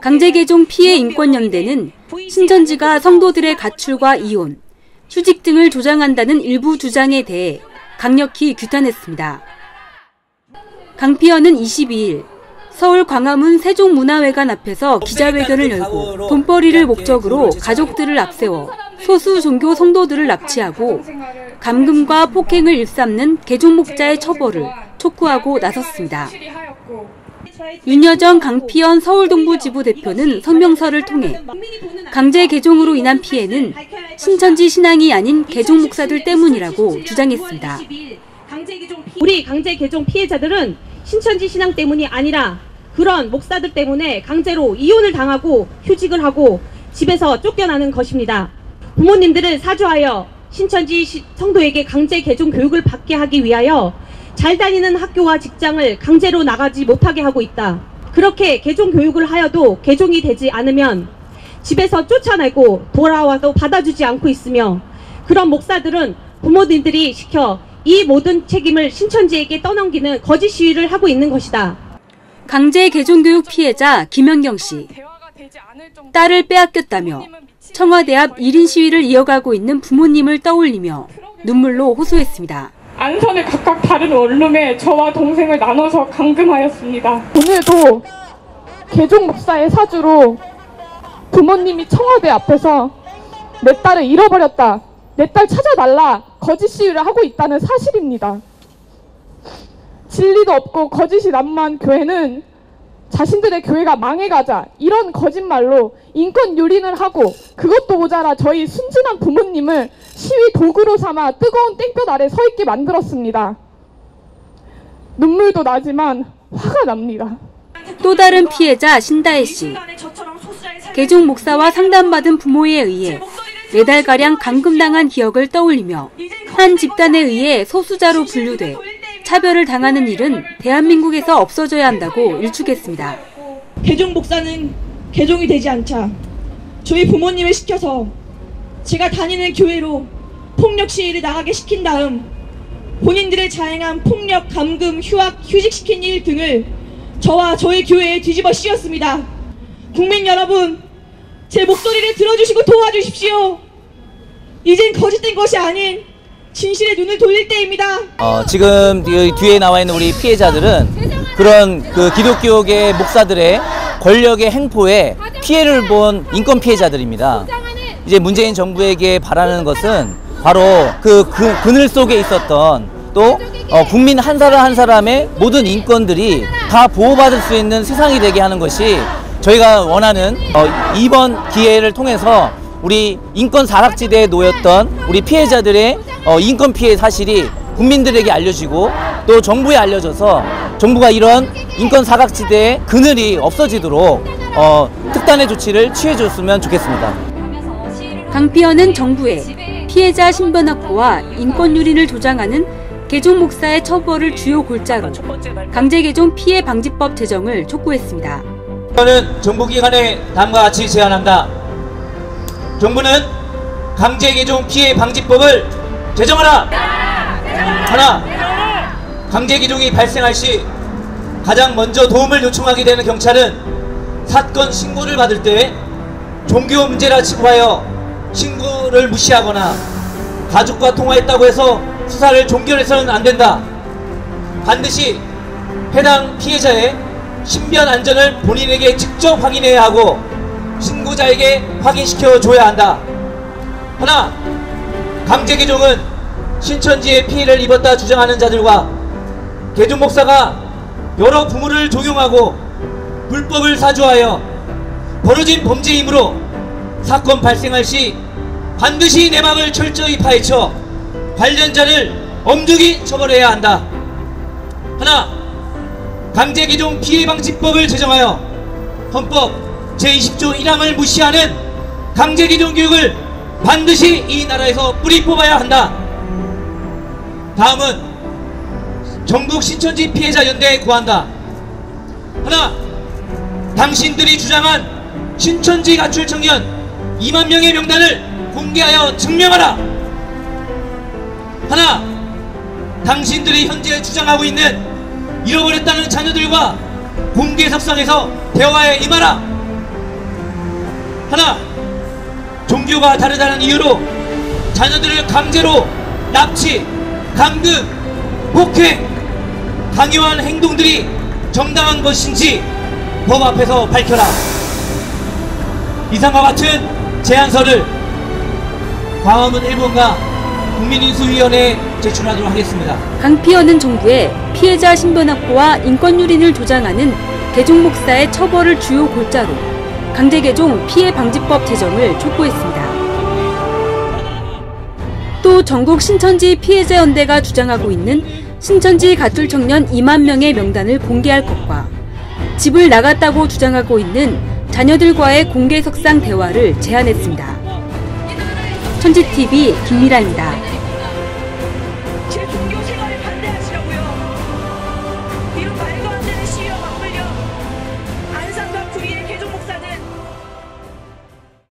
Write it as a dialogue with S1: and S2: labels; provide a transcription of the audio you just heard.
S1: 강제개종 피해 인권연대는 신천지가 성도들의 가출과 이혼, 휴직 등을 조장한다는 일부 주장에 대해 강력히 규탄했습니다. 강피연은 22일 서울 광화문 세종문화회관 앞에서 기자회견을 열고 돈벌이를 목적으로 가족들을 앞세워 소수 종교 성도들을 납치하고 감금과 폭행을 일삼는 개종목자의 처벌을 촉구하고 나섰습니다. 윤여정 강피연 서울동부지부 대표는 성명서를 통해 강제 개종으로 인한 피해는 신천지 신앙이 아닌 개종 목사들 때문이라고 주장했습니다.
S2: 우리 강제 개종 피해자들은 신천지 신앙 때문이 아니라 그런 목사들 때문에 강제로 이혼을 당하고 휴직을 하고 집에서 쫓겨나는 것입니다. 부모님들을 사주하여 신천지 성도에게 강제 개종 교육을 받게 하기 위하여 잘 다니는 학교와 직장을 강제로 나가지 못하게 하고 있다. 그렇게 개종 교육을 하여도 개종이 되지 않으면 집에서 쫓아내고 돌아와도 받아주지 않고 있으며 그런 목사들은 부모님들이 시켜 이 모든 책임을 신천지에게 떠넘기는 거짓 시위를 하고 있는 것이다.
S1: 강제 개종교육 피해자 김현경 씨. 딸을 빼앗겼다며 청와대 앞 1인 시위를 이어가고 있는 부모님을 떠올리며 눈물로 호소했습니다.
S3: 안선을 각각 다른 원룸에 저와 동생을 나눠서 감금하였습니다.
S4: 오늘도 개종 목사의 사주로 부모님이 청와대 앞에서 내 딸을 잃어버렸다. 내 딸 찾아달라. 거짓 시위를 하고 있다는 사실입니다. 진리도 없고 거짓이 난무한 교회는 자신들의 교회가 망해가자 이런 거짓말로 인권 유린을 하고 그것도 모자라 저희 순진한 부모님을 시위 도구로 삼아 뜨거운 땡볕 아래 서 있게 만들었습니다. 눈물도 나지만 화가 납니다.
S1: 또 다른 피해자 신다혜 씨. 개종 목사와 상담받은 부모에 의해 네달가량 감금당한 기억을 떠올리며 한 집단에 의해 소수자로 분류돼 차별을 당하는 일은 대한민국에서 없어져야 한다고 일축했습니다.
S5: 개종 목사는 개종이 되지 않자 저희 부모님을 시켜서 제가 다니는 교회로 폭력 시위를 나가게 시킨 다음 본인들의 자행한 폭력, 감금, 휴학, 휴직시킨 일 등을 저와 저희 교회에 뒤집어 씌웠습니다. 국민 여러분, 제 목소리를 들어주시고 도와주십시오. 이젠 거짓된 것이 아닌 진실의 눈을 돌릴 때입니다.
S6: 어, 지금 뒤에 나와 있는 우리 피해자들은 그런 그 기독교계 목사들의 권력의 행포에 피해를 본 인권 피해자들입니다. 이제 문재인 정부에게 바라는 것은 바로 그, 그 그늘 속에 있었던 또 어, 국민 한 사람 한 사람의 모든 인권들이 다 보호받을 수 있는 세상이 되게 하는 것이 저희가 원하는 어, 이번 기회를 통해서 우리 인권 사각지대에 놓였던 우리 피해자들의 어, 인권 피해 사실이 국민들에게 알려지고 또 정부에 알려져서 정부가 이런 인권 사각지대의 그늘이 없어지도록 어, 특단의 조치를 취해줬으면 좋겠습니다.
S1: 강피현은 정부에 피해자 신변 확보와 인권 유린을 조장하는 개종 목사의 처벌을 주요 골자로 강제 개종 피해 방지법 제정을 촉구했습니다.
S7: 저는 정부기관에 다음과 같이 제안한다. 정부는 강제 개종 피해 방지법을 제정하라. 하나. 강제 개종이 발생할 시 가장 먼저 도움을 요청하게 되는 경찰은 사건 신고를 받을 때 종교 문제라 치부하여 신고를 무시하거나 가족과 통화했다고 해서 수사를 종결해서는 안 된다. 반드시 해당 피해자의 신변 안전을 본인에게 직접 확인해야 하고 신고자에게 확인시켜 줘야 한다. 하나, 강제 개종은 신천지의 피해를 입었다 주장하는 자들과 개종 목사가 여러 부모를 종용하고 불법을 사주하여 벌어진 범죄이므로 사건 발생할 시 반드시 내막을 철저히 파헤쳐 관련자를 엄중히 처벌해야 한다. 하나, 강제개종 피해방지법을 제정하여 헌법 제20조 1항을 무시하는 강제개종 교육을 반드시 이 나라에서 뿌리 뽑아야 한다. 다음은 전국 신천지 피해자 연대에 구한다. 하나, 당신들이 주장한 신천지 가출 청년 2만 명의 명단을 공개하여 증명하라. 하나, 당신들이 현재 주장하고 있는 잃어버렸다는 자녀들과 공개 석상에서 대화에 임하라. 하나 종교가 다르다는 이유로 자녀들을 강제로 납치, 감금, 폭행, 강요한 행동들이 정당한 것인지 법 앞에서 밝혀라. 이상과 같은 제안서를 광화문 1번가 국민인수위원회에 제출하도록 하겠습니다.
S1: 강피하는 정부의 피해자 신변 확보와 인권 유린을 조장하는 개종 목사의 처벌을 주요 골자로 강제 개종 피해 방지법 제정을 촉구했습니다. 또 전국 신천지 피해자 연대가 주장하고 있는 신천지 가출 청년 2만 명의 명단을 공개할 것과 집을 나갔다고 주장하고 있는 자녀들과의 공개 석상 대화를 제안했습니다. 천지TV 김미라입니다.